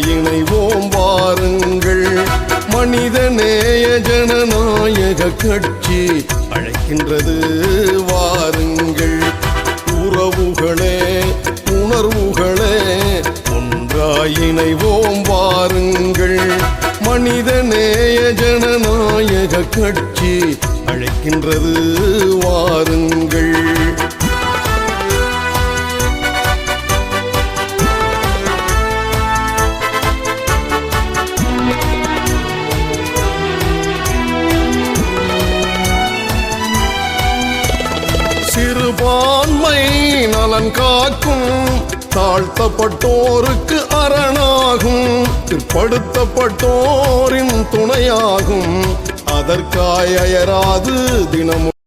இணைவோம் வாருங்கள். மனித நேய ஜனநாயக கட்சி அழைக்கின்றது வாருங்கள். உறவுகளே உணர்வுகளே ஒன்றாயினைவோம் வாருங்கள். மனித நேய ஜனநாயக கட்சி அழைக்கின்றது சிறுபான்மை நலன் காக்கும். தாழ்த்தப்பட்டோருக்கு அரணாகும். பிற்படுத்தப்பட்டோரின் துணையாகும். அதற்காய் அயராது தினமும்